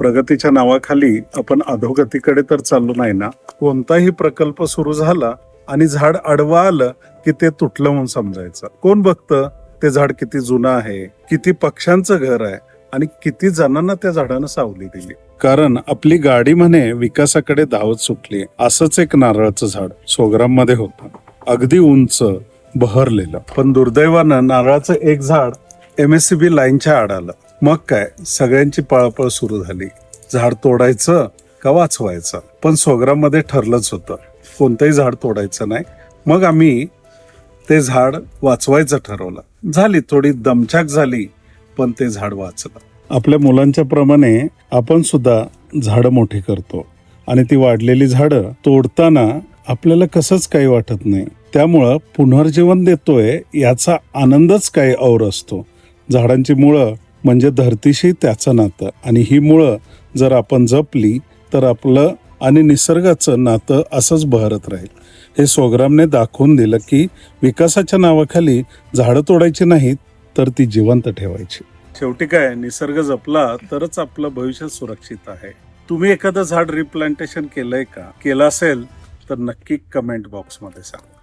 प्रगतीच्या नावाखाली आपण अधोगतीकडे तर चाललो नाही ना. कोणताही प्रकल्प सुरू झाला आणि झाड आडवा आलं की ते तुटलं म्हणून समजायचं. कोण बघतं? ते झाड किती जुनं आहे किती पक्ष्यांचं घर आहे आणि किती जणांना त्या झाडानं सावली दिली. कारण आपली गाडी म्हणे विकासाकडे धावत सुटली. असंच एक नारळाचं झाड सोग्राममध्ये होतं. अगदी उंच बहरलेलं. पण दुर्दैवानं नारळाचं एक झाड एम एस सी बी लाईनच्या आड आलं. मग काय? सगळ्यांची पळापळ सुरू झाली. झाड तोडायचं का वाचवायचं? पण स्वग्राममध्ये ठरलंच होतं. कोणतंही झाड तोडायचं नाही. मग आम्ही ते झाड वाचवायचं ठरवलं. झाली थोडी दमछाक झाली पण ते झाड वाचलं. आपल्या मुलांच्या प्रमाणे आपण सुद्धा झाडं मोठी करतो. आणि ती वाढलेली झाडं तोडताना आपल्याला कसंच काही वाटत नाही. त्यामुळं पुनर्जीवन देतोय याचा आनंदच काही और असतो. झाडांची मुळं म्हणजे धरतीशी त्याचं नातं. आणि ही मुळं जर आपण जपली तर आपलं आणि निसर्गाचं नातं असंच बहरत राहील. हे सोग्रामने दाखवून दिलं की विकासाच्या नावाखाली झाडं तोडायची नाहीत तर ती जिवंत ठेवायची. शेवटी काय निसर्ग जपला तरच आपलं भविष्य सुरक्षित आहे. तुम्ही एखादं झाड रिप्लांटेशन केलंय का? केलं असेल तर नक्की कमेंट बॉक्समध्ये सांगा.